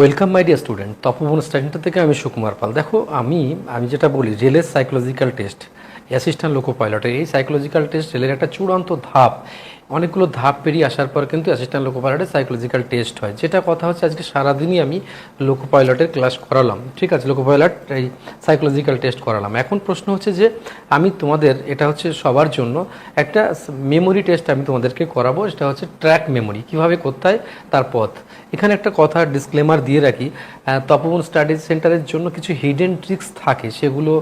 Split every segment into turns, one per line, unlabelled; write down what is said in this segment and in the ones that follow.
Welcome my dear student Tapoban standard থেকে আমি সুকুমার পাল। দেখো, আমি আমি যেটা বলি, রেলের সাইকোলজিক্যাল টেস্ট অ্যাসিস্ট্যান্ট লোকো পাইলটের এই সাইকোলজিক্যাল টেস্ট রেলের একটা চূড়ান্ত ধাপ। অনেকগুলো ধাপ পেরিয়ে আসার পর কিন্তু অ্যাসিস্ট্যান্ট লোকো পাইলটের সাইকোলজিক্যাল টেস্ট হয়। যেটা কথা হচ্ছে আজকে সারাদিনই আমি লোকো পাইলটের ক্লাস করালাম। ঠিক আছে লোকো পাইলট এই সাইকোলজিক্যাল টেস্ট করালাম। এখন প্রশ্ন হচ্ছে যে, আমি তোমাদের, এটা হচ্ছে সবার জন্য একটা মেমোরি টেস্ট আমি তোমাদেরকে করাবো। সেটা হচ্ছে ট্র্যাক মেমোরি কীভাবে করতে হয়? তার পথ। এখানে একটা কথা ডিসক্লেমার দিয়ে রাখি। তপবন স্টাডি সেন্টারের জন্য কিছু হিডেন ট্রিক্স থাকে। সেগুলো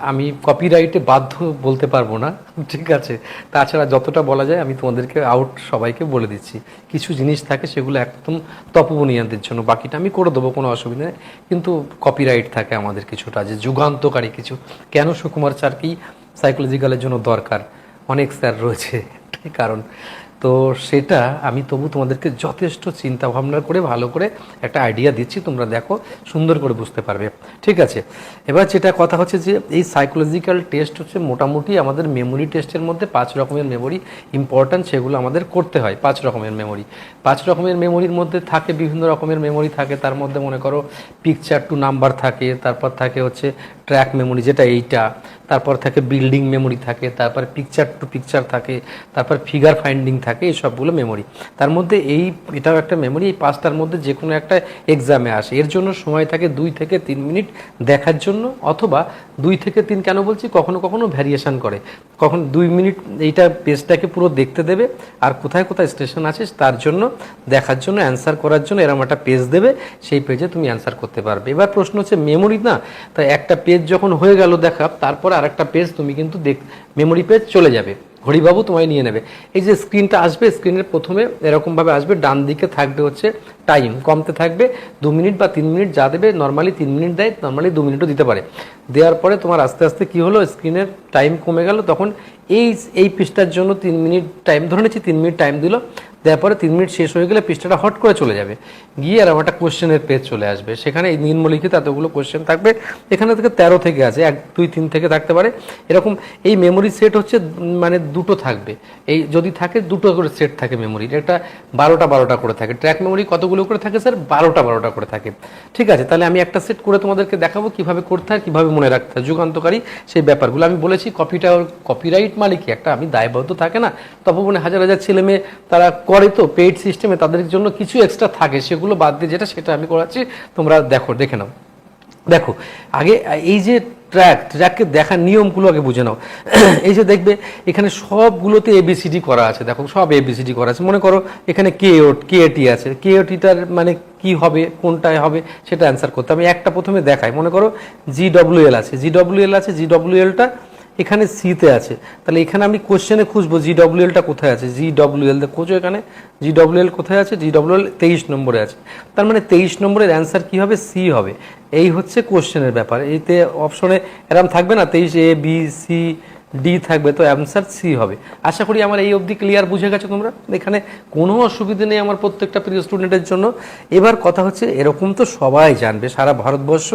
আমি কপিরাইটে বাধ্য বলতে পারব না। ঠিক আছে? তাছাড়া যতটা বলা যায়, আমি তোমাদেরকে আউট সবাইকে বলে দিচ্ছি। কিছু জিনিস থাকে, সেগুলো একদম তপবনিয়ানদের জন্য। বাকিটা আমি করে দেবো, কোনো অসুবিধা নেই। কিন্তু কপিরাইট থাকে আমাদের কিছুটা, যে যুগান্তকারী কিছু। কেন সুকুমার কি সাইকোলজিক্যালের জন্য দরকার? অনেক স্যার রয়েছে কারণ। তো সেটা আমি তবু তোমাদেরকে যথেষ্ট চিন্তা ভাবনা করে, ভালো করে একটা আইডিয়া দিচ্ছি, তোমরা দেখো, সুন্দর করে বুঝতে পারবে। ঠিক আছে? এবার যেটা কথা হচ্ছে যে, এই সাইকোলজিক্যাল টেস্ট হচ্ছে মোটামুটি আমাদের মেমোরি টেস্টের মধ্যে পাঁচ রকমের মেমোরি ইম্পর্ট্যান্ট সেগুলো আমাদের করতে হয়, পাঁচ রকমের মেমোরি পাঁচ রকমের মেমোরির মধ্যে থাকে বিভিন্ন রকমের মেমোরি থাকে, তার মধ্যে মনে করো পিকচার টু নাম্বার থাকে, তারপর থাকে হচ্ছে ট্র্যাক মেমোরি যেটা এইটা, তারপর থাকে বিল্ডিং মেমোরি থাকে, তারপর পিকচার টু পিকচার থাকে, তারপর ফিগার ফাইন্ডিং থাকে, এই সবগুলো মেমোরি তার মধ্যে এই, এটাও একটা মেমোরি এই পাঁচটার মধ্যে যে কোনো একটা এক্সামে আসে। এর জন্য সময় থাকে দুই থেকে তিন মিনিট দেখার জন্য, অথবা দুই থেকে তিন কেন বলছি? কখনো কখনো ভ্যারিয়েশন করে। কখন দুই মিনিট এইটা পেজটাকে পুরো দেখতে দেবে, আর কোথায় কোথায় স্টেশন আছে তার জন্য, দেখার জন্য অ্যান্সার করার জন্য এরকম একটা পেজ দেবে, সেই পেজে তুমি অ্যান্সার করতে পারবে। এবার প্রশ্ন হচ্ছে মেমোরি না তাই একটা পেজ যখন হয়ে গেল দেখা, তারপর আরেকটা পেজ তুমি কিন্তু দেখ মেমোরি পেজ চলে যাবে। হরিবাবু তোমায় নিয়ে নেবে। এই যে স্ক্রিনটা আসবে স্ক্রিনের প্রথমে এরকমভাবে আসবে, ডান দিকে থাকবে হচ্ছে টাইম কমতে থাকবে দু মিনিট বা তিন মিনিট, যা দেবে নর্মালি তিন মিনিট দেয় নর্মালি দু মিনিটও দিতে পারে। দেওয়ার পরে তোমার আস্তে আস্তে কি হলো স্ক্রিনের টাইম কমে গেল, তখন এই এই পৃষ্ঠার জন্য তিন মিনিট টাইম ধরে নিচ্ছি তিন মিনিট টাইম দিল। দেওয়ার পরে তিন মিনিট শেষ হয়ে গেলে পৃষ্ঠাটা হট করে চলে যাবে। গিয়ে আর একটা কোশ্চেনের পেজ চলে আসবে। সেখানে এই নিম্নলিখিত এতগুলো কোশ্চেন থাকবে। এখানে থেকে তেরো থেকে আছে, এক, দুই, তিন থেকে থাকতে পারে। এরকম এই মেমোরি সেট হচ্ছে মানে দুটো থাকবে। এই যদি থাকে, দুটো করে সেট থাকে মেমোরির একটা বারোটা বারোটা করে থাকে। ট্র্যাক মেমোরি কতগুলো করে থাকে স্যার বারোটা বারোটা করে থাকে। ঠিক আছে, তাহলে আমি একটা সেট করে তোমাদেরকে দেখাবো কীভাবে করতে হয়, কীভাবে মনে রাখতে হয়। যুগান্তকারী সেই ব্যাপারগুলো আমি বলেছি। কপিটা কপিরাইট মালিক একটা, আমি দায়বদ্ধ থাকে না। তপবনে হাজার হাজার ছেলে মেয়ে তারা করে তো পেইড সিস্টেমে তাদের জন্য কিছু এক্সট্রা থাকে, সেগুলো বাদ দিয়ে যেটা, সেটা আমি করাচ্ছি, তোমরা দেখো, দেখে নাও। দেখো, আগে, এই যে ট্র্যাক ট্র্যাককে দেখার নিয়মগুলো আগে বুঝে নাও। এই যে দেখবে, এখানে সবগুলোতে এবিসিডি করা আছে, দেখো, সব এবিসিডি করা আছে। মনে করো, এখানে কে ও কে টি আছে। কে ওটিটার মানে কি হবে, কোনটায় হবে, সেটা অ্যান্সার করতে আমি একটা প্রথমে দেখাই। মনে করো জি ডব্লিউ এল আছে। জি ডব্লিউ এল আছে জি ডব্লিউ এলটা এখানে সিতে আছে। তাহলে এখানে আমি কোশ্চেনে খুঁজবো জি ডব্লিউ এলটা কোথায় আছে? জি ডব্লিউ এল খোঁজো এখানে। জি ডব্লিউ এল কোথায় আছে? জি ডব্লিউ এল তেইশ নম্বরে আছে। তার মানে তেইশ নম্বরের অ্যান্সার কি হবে? সি হবে। এই হচ্ছে কোশ্চেনের ব্যাপার। এইতে অপশনে এরম থাকবে না? তেইশ এ বি সি ডি থাকবে তো অ্যান্সার সি হবে। আশা করি আমার এই অবধি ক্লিয়ার বুঝে গেছো তোমরা? এখানে কোনো অসুবিধে নেই আমার প্রত্যেকটা প্রিয় স্টুডেন্টের জন্য। এবার কথা হচ্ছে, এরকম তো সবাই জানবে, সারা ভারতবর্ষ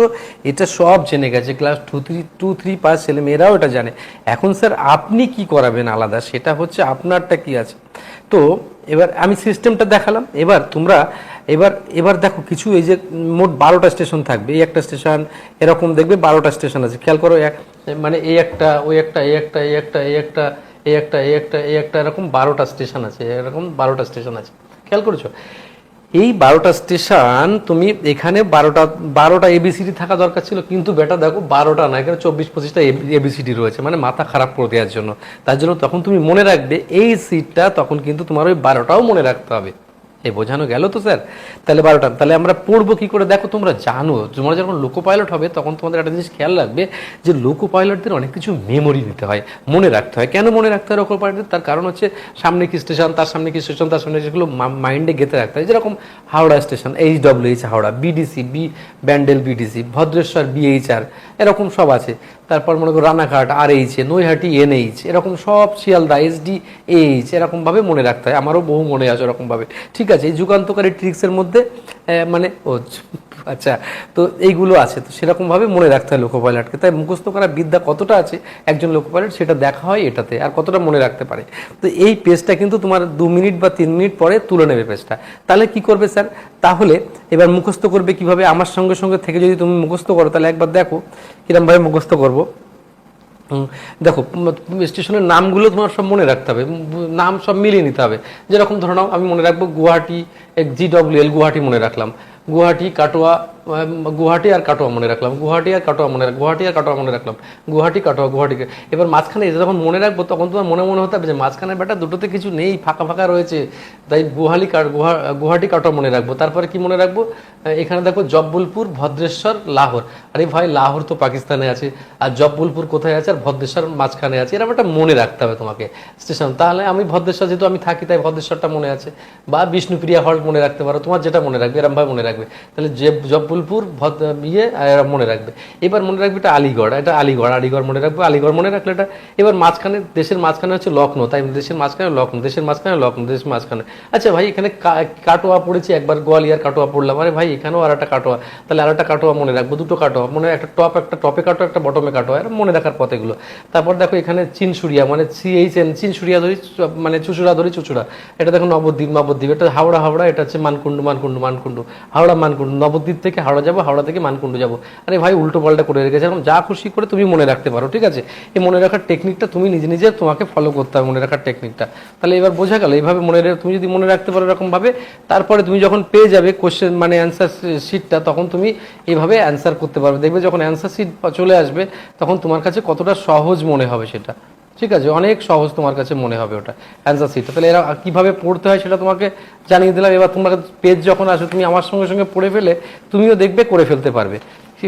এটা সব জেনে গেছে। Class two three two three pass ছেলে মেয়েরাও এটা জানে। এখন স্যার আপনি কি করাবেন আলাদা? সেটা হচ্ছে আপনারটা কি আছে? তো এবার আমি সিস্টেমটা দেখালাম। এবার তোমরা এবার এবার দেখো কিছু এই যে মোট বারোটা স্টেশন থাকবে। এই একটা স্টেশন, এরকম দেখবে বারোটা স্টেশন আছে। খেয়াল করো, এক মানে এই একটা, ওই একটা, এই একটা এই একটা এই একটা এই একটা এই একটা এই একটা, এরকম বারোটা স্টেশন আছে। এরকম বারোটা স্টেশন আছে। খেয়াল করেছ? এই বারোটা স্টেশন তুমি এখানে বারোটা বারোটা এবিসিডি থাকা দরকার ছিল, কিন্তু বেটা দেখো বারোটা না, এখানে চব্বিশ, পঁচিশটা এবিসিডি রয়েছে। মানে মাথা খারাপ করে দেওয়ার জন্য। তার জন্য তখন তুমি মনে রাখবে, এই সিটটা তখন কিন্তু তোমার ওই বারোটাও মনে রাখতে হবে। এই বোঝানো গেল তো, স্যার? তাহলে বারোটা, তাহলে আমরা পড়ব কি করে? দেখো, তোমরা জানো, তোমরা যখন লোকো পাইলট হবে, তখন তোমাদের একটা জিনিস খেয়াল রাখবে যে লোকো পাইলটদের অনেক কিছু মেমোরি দিতে হয়, মনে রাখতে হয়। কেন মনে রাখতে হয় লোকো পাইলটদের তার কারণ হচ্ছে সামনে কি স্টেশন তার সামনে কি স্টেশন তার সামনে যেগুলো মাইন্ডে গেঁথে রাখতে হয়। যেরকম Howrah station H W H Howrah BDC B Bandel BDC Bhadreswar BHR এরকম সব আছে। তারপর মনে করো Ranaghat R H A Naihati NH এরকম সব শিয়ালদা এসডি এইচ এরকমভাবে মনে রাখতে হয়। আমারও বহু মনে আছে এরকমভাবে ঠিক আছে, এই যুগান্তকারী ট্রিক্সের মধ্যে মানে ও আচ্ছা তো এইগুলো আছে, তো সেরকমভাবে মনে রাখতে হয় লোকো পাইলটকে তাই মুখস্থ করা বিদ্যা কতটা আছে, একজন লোকো পাইলট সেটা দেখা হয় এটাতে, আর কতটা মনে রাখতে পারে। তো এই পেজটা কিন্তু তোমার দু মিনিট বা তিন মিনিট পরে তুলে নেবে পেজটা। তাহলে কি করবে স্যার? তাহলে এবার মুখস্থ করবে কীভাবে? আমার সঙ্গে সঙ্গে থেকে যদি তুমি মুখস্থ করো, তাহলে একবার দেখো কিরমভাবে মুখস্থ করব। দেখো স্টেশনের নামগুলো তোমার সব মনে রাখতে হবে। নাম সব মিলিয়ে নিতে হবে। যেরকম ধরো আমি মনে রাখব Guwahati G W L Guwahati মনে রাখলাম। গুয়াহাটি, কাটোয়া গুয়াহাটি আর কাটোয়া মনে রাখলাম। গুয়াহাটি আর কাটোয়া মনে রাখ গুয়াহাটি আর কাটোয়া মনে রাখলাম। গুয়াহাটি, কাটোয়া, গুয়াহাটি এবার মাঝখানে এসে যখন মনে রাখব, তখন তোমার মনে মনে হতে হবে যে মাঝখানে বেটা দুটোতে কিছু নেই, ফাঁকা ফাঁকা রয়েছে। তাই গুয়াহালি কা- গুহা- গুয়াহাটি, কাটোয়া মনে রাখব। তারপরে কি মনে রাখব? এখানে দেখো জব্বলপুর, ভদ্রেশ্বর, লাহোর। আরে ভাই, লাহোর তো পাকিস্তানে আছে। আর জব্বলপুর কোথায় আছে? আর ভদ্রেশ্বর মাঝখানে আছে। এরকম একটা মনে রাখতে হবে তোমাকে। স্টেশন। তাহলে আমি ভদ্রেশ্বর, যেহেতু আমি থাকি, তাই ভদ্রেশ্বরটা মনে আছে। বা বিষ্ণুপ্রিয়া হল্ট মনে রাখতে পারো। তোমার যেটা মনে রাখবে, এরম ভাবে মনে রাখবে। তাহলে যে জব্বলপুর ইয়ে আর মনে রাখবে। এবার মনে রাখবে এটা আলিগড় এটা আলিগড় আলিগড় মনে রাখবে। আলিগড় মনে রাখলে এটা এবার মাঝখানে দেশের মাঝখানে হচ্ছে লখনৌ তাই দেশের মাঝখানে লখনৌ দেশের মাঝখানে লখনৌ দেশের মাঝখানে আচ্ছা ভাই, এখানে কাটোয়া পড়েছি, একবার গোয়ালিয়ার কাটোয়া পড়লাম। আরে ভাই, এখানেও আর একটা কাটোয়া। তাহলে আর একটা কাটোয়া মনে রাখব, দুটো কাটোয়া। মনে একটা টপ, একটা টপে কাটোয়া, একটা বটমে কাটোয়া। এরম মনে রাখার পথ এগুলো। তারপর দেখো এখানে চিনসুরিয়া মানে সিএইচ এন চিনসুরিয়া ধরি মানে চুচুড়া ধরি, চুচুড়া। এটা দেখো নবদ্বীপ নবদ্বীপ। এটা হাওড়া হাওড়া, এটা হচ্ছে মানকুণ্ডু মানকুণ্ডু মানকুণ্ডু। হাওড়া মানকুণ্ডু নবদ্বীপ থেকে হাওড়া যাব, হাওড়া থেকে মানকুণ্ডু যাব। আরে ভাই, উল্টো পাল্টা করে রেখেছে। এরকম যা খুশি করে তুমি মনে রাখতে পারো, ঠিক আছে? এই মনে রাখার টেকনিকটা তুমি নিজে নিজে তোমাকে ফলো করতে হবে মনে রাখার টেকনিকটা তাহলে এবার বোঝা গেল, এইভাবে মনে তুমি যদি মনে রাখতে পারো এরকমভাবে, তারপরে তুমি যখন পেয়ে যাবে কোশ্চেন মানে অ্যান্সার শিটটা তখন তুমি এইভাবে অ্যান্সার করতে পারবে। দেখবে যখন অ্যান্সার শিট চলে আসবে, তখন তোমার কাছে কতটা সহজ মনে হবে সেটা। ঠিক আছে, অনেক সহজ তোমার কাছে মনে হবে ওটা অ্যান্সার শিটটা তাহলে এরা কীভাবে পড়তে হয় সেটা তোমাকে জানিয়ে দিলাম। এবার তোমার পেজ যখন আসবে, তুমি আমার সঙ্গে সঙ্গে পড়ে ফেলে, তুমিও দেখবে, করে ফেলতে পারবে।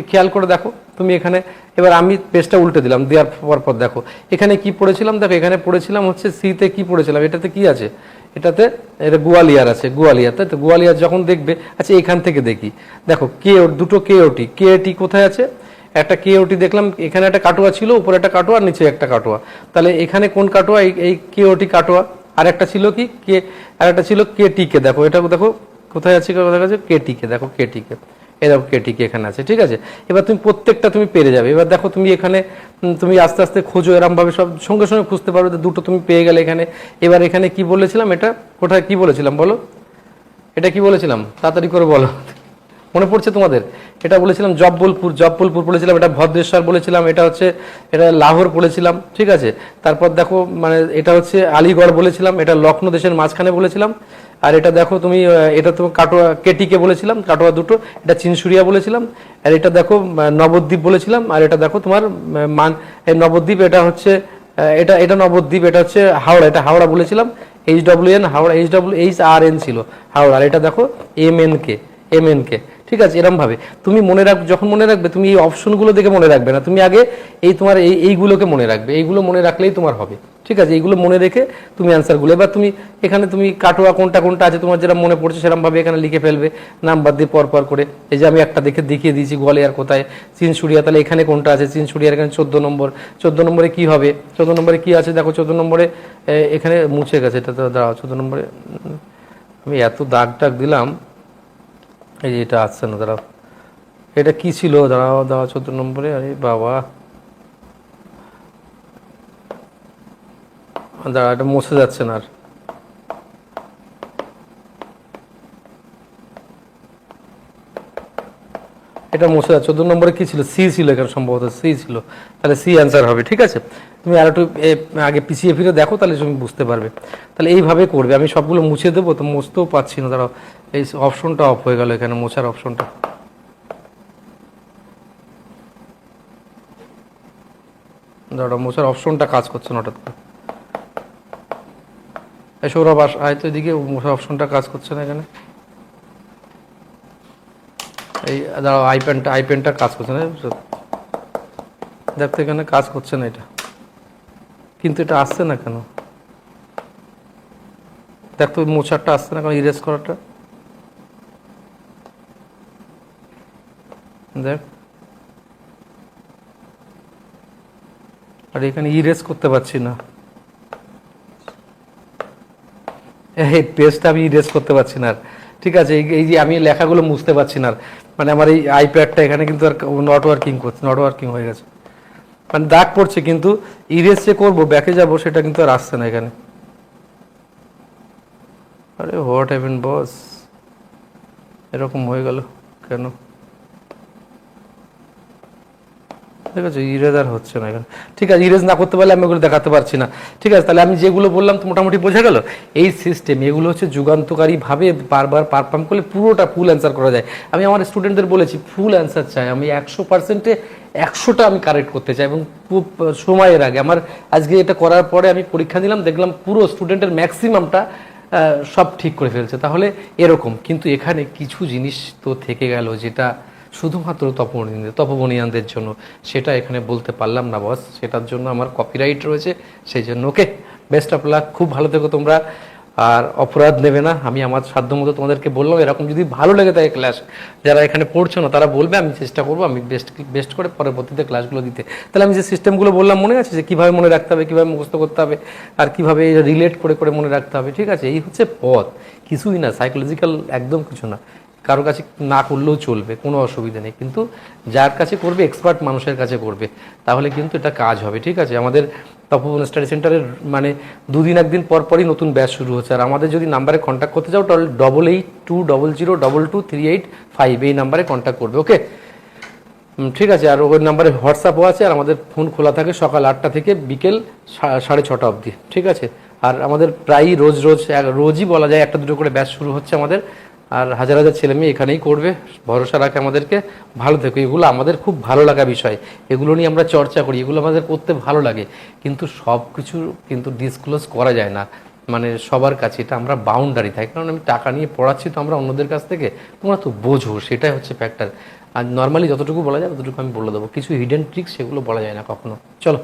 খেয়াল করে দেখো, তুমি এখানে, এবার আমি পেজটা উল্টে দিলাম, দেওয়ার পর পর দেখো। এখানে কি পড়েছিলাম? দেখো, এখানে পড়েছিলাম হচ্ছে সিতে কি পড়েছিলাম? এটাতে কি আছে? এটাতে, এটা গোয়ালিয়ার আছে, গোয়ালিয়ার, তাই তো? গোয়ালিয়ার যখন দেখবে আচ্ছা এখান থেকে দেখি। দেখো কে দুটো কে ওটি কে টি কোথায় আছে? একটা কে ওটি দেখলাম, এখানে একটা কাটোয়া ছিল, উপরে একটা কাটোয়া, নিচে একটা কাটোয়া। তাহলে এখানে কোন কাটোয়া? এই- এই কে ওটি কাটোয়া। আর একটা ছিল কি? কে আর একটা ছিল কে টি কে দেখো, এটা দেখো, কোথায় আছে দেখা যাচ্ছে কে টি কে দেখো কে টি কে এই দেখো কে টি কে এখানে আছে, ঠিক আছে? এবার তুমি প্রত্যেকটা তুমি পেরে যাবে। এবার দেখো, তুমি এখানে তুমি আস্তে আস্তে খোঁজো এরম ভাবে সব সঙ্গে সঙ্গে খুঁজতে পারবে যে দুটো তুমি পেয়ে গেলে এখানে। এবার এখানে কি বলেছিলাম এটা? কোথায় কি বলেছিলাম বলো? এটা কি বলেছিলাম? তাড়াতাড়ি করে বলো। মনে পড়ছে তোমাদের? এটা বলেছিলাম জব্বলপুর জব্বলপুর বলেছিলাম, এটা ভদ্রেশ্বর বলেছিলাম, এটা হচ্ছে, এটা লাহোর বলেছিলাম, ঠিক আছে? তারপর দেখো মানে এটা হচ্ছে আলিগড় বলেছিলাম, এটা লখনৌ দেশের মাঝখানে বলেছিলাম, আর এটা দেখো তুমি এটা তো কাটোয়া, কেটিকে বলেছিলাম, কাটোয়া দুটো, এটা চিনসুরিয়া বলেছিলাম, আর এটা দেখো নবদ্বীপ বলেছিলাম, আর এটা দেখো তোমার মান নবদ্বীপ, এটা হচ্ছে এটা এটা নবদ্বীপ, এটা হচ্ছে হাওড়া, এটা হাওড়া বলেছিলাম, H W N, Howrah, H W, H R N ছিল হাওড়া, আর এটা দেখো, M N K, M N K ঠিক আছে, এরম ভাবে। তুমি মনে রাখ, যখন মনে রাখবে, তুমি এই অপশনগুলো দেখে মনে রাখবে না। তুমি আগে এই তোমার এই, এইগুলোকে মনে রাখবে। এইগুলো মনে রাখলেই তোমার হবে। ঠিক আছে, এইগুলো মনে রেখে তুমি অ্যান্সারগুলো এবার তুমি এখানে তুমি কাটোয়া কোনটা কোনটা আছে, তোমার যেটা মনে পড়ছে সেরকম ভাবে এখানে লিখে ফেলবে, নাম্বার দিয়ে পর পর করে। এই যে আমি একটা দেখে দেখিয়ে দিয়েছি গোয়ালিয়ার কোথায় চিনসুরিয়া তাহলে এখানে কোনটা আছে? চিনসুরিয়ার এখানে চোদ্দ নম্বর। চোদ্দ নম্বরে কি হবে? চোদ্দ নম্বরে কি আছে? দেখো, চোদ্দ নম্বরে এখানে মুছে গেছে, এটা তো দাঁড়াও চোদ্দ নম্বরে আমি এত দাগ টাগ দিলাম। এই যে এটা আসছে না, দাঁড়াও। এটা কি ছিল? দাঁড়াও দাঁড়াও, চোদ্দ নম্বরে। আরে বাবা। দাঁড়া এটা মুছে যাচ্ছে না আর। এটা মুছে যাচ্ছে চোদ্দ নম্বরে কি ছিল? সি ছিল এখানে সম্ভবত, সি ছিল। তাহলে সি অ্যান্সার হবে, ঠিক আছে? তুমি আর একটু আগে পিছিয়ে ফিরে দেখো, তাহলে তুমি বুঝতে পারবে। তাহলে এইভাবে করবে। আমি সবগুলো মুছে দেবো, তো মুছতেও পাচ্ছি না, দাঁড়াও। এই অপশনটা অফ হয়ে গেল এখানে, মোছার অপশনটা দাঁড়াও, মোছার অপশনটা কাজ করছে না হঠাৎ করে। সৌরভ আস আয় এদিকে, মোছার অপশনটা কাজ করছে না এখানে। এই, দাঁড়াও আই পেনটা আই পেনটা কাজ করছে না দেখতে এখানে কাজ করছে না এটা? কিন্তু এটা আসছে না কেন? দেখ তো মোছারটা আসছে না কেন ইরেজ করাটা দেখ। আর এখানে ইরেজ করতে পারছি না। এই পেজটা আমি ইরেজ করতে পারছি না আর। ঠিক আছে, এই যে আমি লেখাগুলো বুঝতে পারছি না। মানে আমার এই আইপ্যাডটা এখানে কিন্তু আর নট ওয়ার্কিং করছে নট ওয়ার্কিং হয়ে গেছে। মানে দাগ পড়ছে কিন্তু ইরেজ যে করব ব্যাকে যাব, সেটা কিন্তু আর আসছে না এখানে। আরে হোয়াট হ্যাভেন বস এরকম হয়ে গেল কেন? ঠিক আছে ইরেজ আর হচ্ছে না এখানে। ঠিক আছে ইরেজ না করতে পারলে আমি ওগুলো দেখাতে পারছি না। ঠিক আছে, তাহলে আমি যেগুলো বললাম তো মোটামুটি বোঝা গেল? এই সিস্টেম এগুলো হচ্ছে যুগান্তকারীভাবে বারবার পারফর্ম করলে পুরোটা ফুল অ্যান্সার করা যায়। আমি আমার স্টুডেন্টদের বলেছি ফুল অ্যান্সার চাই। আমি একশো পার্সেন্টে একশোটা আমি কারেক্ট করতে চাই এবং খুব সময়ের আগে। আমার আজকে এটা করার পরে আমি পরীক্ষা দিলাম দেখলাম পুরো স্টুডেন্টের ম্যাক্সিমামটা সব ঠিক করে ফেলছে। তাহলে এরকম। কিন্তু এখানে কিছু জিনিস তো থেকে গেল যেটা শুধুমাত্র তপবনিয়ানদের তপবনিয়ানদের জন্য। সেটা এখানে বলতে পারলাম না বস সেটার জন্য আমার কপিরাইট রয়েছে, সেই জন্য। ওকে বেস্ট অফ লাক খুব ভালো থেকো তোমরা। আর অপরাধ নেবে না। আমি আমার সাধ্য মতো তোমাদেরকে বললাম, এরকম যদি ভালো লেগে থাকে ক্লাস যারা এখানে পড়ছো না, তারা বলবে, আমি চেষ্টা করব, আমি বেস্ট বেস্ট করে পরবর্তীতে ক্লাসগুলো দিতে। তাহলে আমি যে সিস্টেমগুলো বললাম, মনে আছে যে কীভাবে মনে রাখতে হবে, কীভাবে মুখস্থ করতে হবে, আর কীভাবে রিলেট করে করে মনে রাখতে হবে? ঠিক আছে, এই হচ্ছে পথ। কিছুই না সাইকোলজিক্যাল একদম কিছু না। কারও কাছে না করলেও চলবে, কোনো অসুবিধা নেই। কিন্তু যার কাছে করবে এক্সপার্ট মানুষের কাছে করবে, তাহলে কিন্তু এটা কাজ হবে, ঠিক আছে? আমাদের তপবন স্টাডি সেন্টারের মানে দুদিন একদিন পর পরই নতুন ব্যাচ শুরু হচ্ছে। আর আমাদের যদি নাম্বারে কন্ট্যাক্ট করতে চাও, তাহলে double eight two double zero double two three eight five এই নাম্বারে কন্ট্যাক্ট করবে ওকে ঠিক আছে। আর ওই নাম্বারে হোয়াটসঅ্যাপও আছে, আর আমাদের ফোন খোলা থাকে সকাল আটটা থেকে বিকেল সাড়ে ছটা অবধি, ঠিক আছে? আর আমাদের প্রায়ই রোজ রোজ রোজই বলা যায় একটা দুটো করে ব্যাচ শুরু হচ্ছে আমাদের। আর হাজার হাজার ছেলে মেয়ে এখানেই করবে। ভরসা রাখে আমাদেরকে। ভালো থেকো। এগুলো আমাদের খুব ভালো লাগা বিষয়। এগুলো নিয়ে আমরা চর্চা করি। এগুলো আমাদের করতে ভালো লাগে। কিন্তু সব কিছু কিন্তু ডিসক্লোজ করা যায় না। মানে সবার কাছে এটা আমরা বাউন্ডারি থাকি। কারণ আমি টাকা নিয়ে পড়াচ্ছি তো আমরা অন্যদের কাছ থেকে। তোমরা তো বোঝো, সেটাই হচ্ছে ফ্যাক্টর আর নর্মালি যতটুকু বলা যায়, ততটুকু আমি বলে দেবো। কিছু হিডেন ট্রিক্স সেগুলো বলা যায় না কখনো। চলো